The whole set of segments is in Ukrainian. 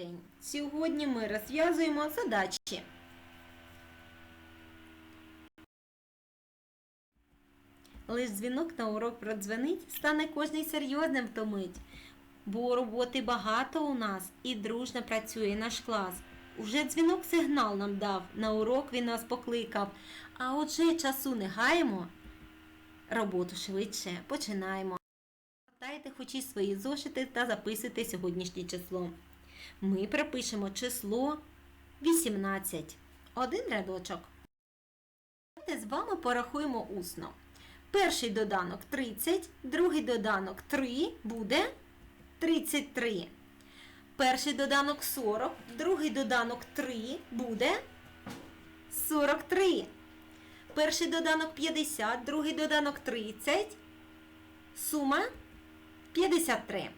день. Сьогодні ми розв'язуємо задачі. Лиш дзвінок на урок продзвенить, стане кожний серйозним втомить. Бо роботи багато у нас і дружно працює наш клас. Уже дзвінок сигнал нам дав, на урок він нас покликав. А отже часу не гаємо, роботу швидше починаємо. Гортайте хоч і свої зошити та записуйте сьогоднішнє число. Ми припишемо число 18. Один рядочок. Давайте з вами порахуємо усно. Перший доданок 30, другий доданок 3 буде 33. Перший доданок 40, другий доданок 3 буде 43. Перший доданок 50, другий доданок 30. Сума 53.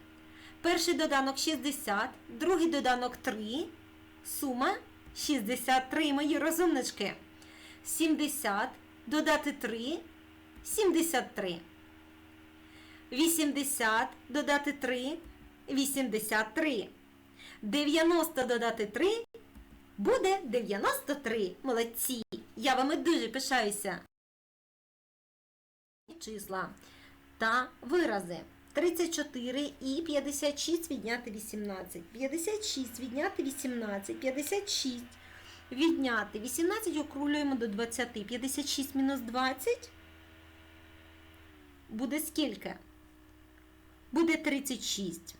Перший доданок 60, другий доданок 3. Сума 63, мої розумнички. 70 додати 3 73. 80 додати 3 83. 90 додати 3 буде 93. Молодці! Я вами дуже пишаюся. Числа та вирази. 34 і 56 відняти 18. 56 відняти 18. 56 відняти 18 округлюємо до 20. 56 мінус 20 буде скільки? Буде 36.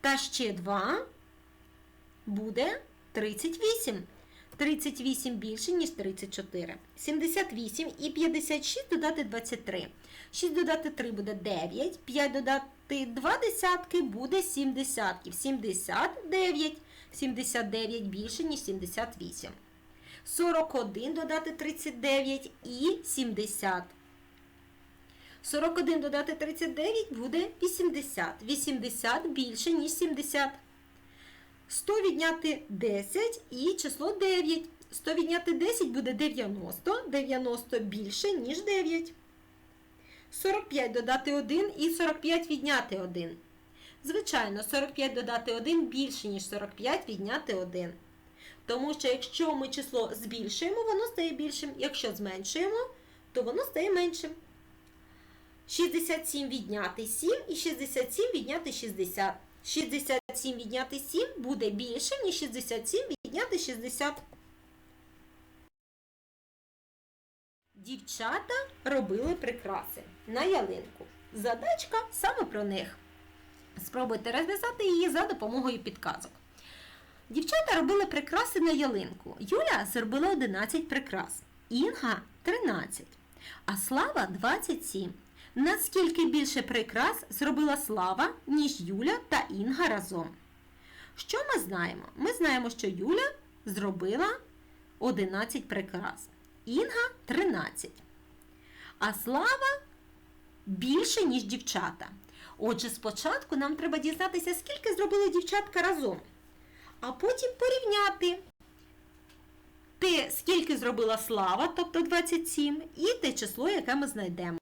Та ще 2 буде 38. 38 більше, ніж 34. 78 і 56 додати 23. 6 додати 3 буде 9. 5 додати 2 десятки буде 7 десятків. 79. 79 більше, ніж 78. 41 додати 39 і 70. 41 додати 39 буде 80. 80 більше, ніж 70. 100 відняти 10 і число 9. 100 відняти 10 буде 90. 90 більше, ніж 9. 45 додати 1 і 45 відняти 1. Звичайно, 45 додати 1 більше, ніж 45 відняти 1. Тому що якщо ми число збільшуємо, воно стає більшим. Якщо зменшуємо, то воно стає меншим. 67 відняти 7 і 67 відняти 60. 67 відняти 7 буде більше, ніж 67 відняти 60. Дівчата робили прикраси на ялинку. Задачка саме про них. Спробуйте розв'язати її за допомогою підказок. Дівчата робили прикраси на ялинку. Юля зробила 11 прикрас, Інга 13, а Слава 27. Наскільки більше прикрас зробила Слава, ніж Юля та Інга разом? Що ми знаємо? Ми знаємо, що Юля зробила 11 прикрас, Інга 13. А Слава більше, ніж дівчата. Отже, спочатку нам треба дізнатися, скільки зробили дівчатка разом. А потім порівняти те, скільки зробила Слава, тобто 27, і те число, яке ми знайдемо.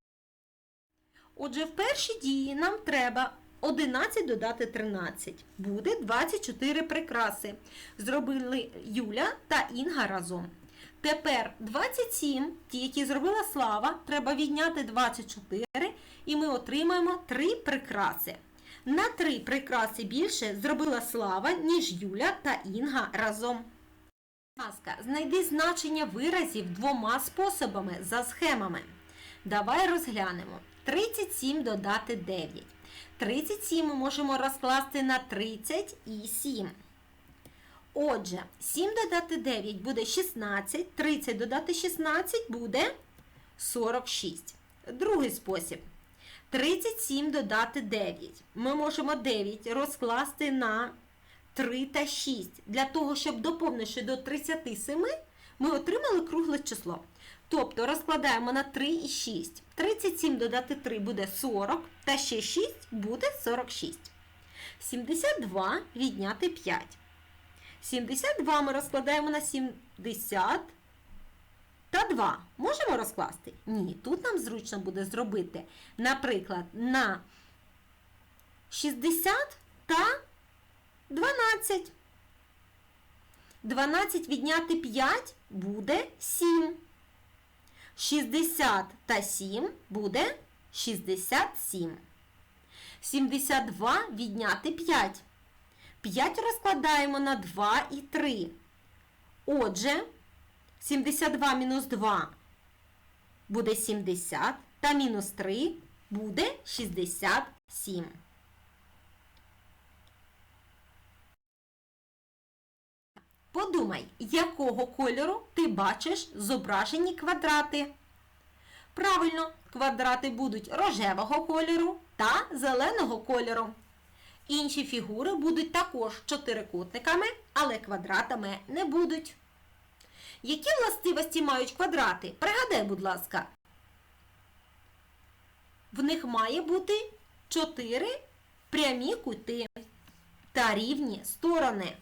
Отже, в першій дії нам треба 11 додати 13. Буде 24 прикраси. Зробили Юля та Інга разом. Тепер 27, ті, які зробила Слава, треба відняти 24, і ми отримаємо 3 прикраси. На 3 прикраси більше зробила Слава, ніж Юля та Інга разом. Будь ласка, знайди значення виразів двома способами за схемами. Давай розглянемо. 37 додати 9. 37 ми можемо розкласти на 30 і 7. Отже, 7 додати 9 буде 16, 30 додати 16 буде 46. Другий спосіб. 37 додати 9. Ми можемо 9 розкласти на 3 та 6. Для того, щоб доповнивши до 37, ми отримали кругле число. Тобто розкладаємо на 3 і 6. 37 додати 3 буде 40, та ще 6 буде 46. 72 відняти 5. 72 ми розкладаємо на 70 та 2. Можемо розкласти? Ні, тут нам зручно буде зробити, наприклад, на 60 та 12. 12 відняти 5 буде 7. 60 та 7 буде 67. 72 відняти 5. 5 розкладаємо на 2 і 3. Отже, 72 мінус 2 буде 70, та мінус 3 буде 67. Подумай, якого кольору ти бачиш зображені квадрати. Правильно, квадрати будуть рожевого кольору та зеленого кольору. Інші фігури будуть також чотирикутниками, але квадратами не будуть. Які властивості мають квадрати? Пригадай, будь ласка. В них має бути чотири прямі кути та рівні сторони.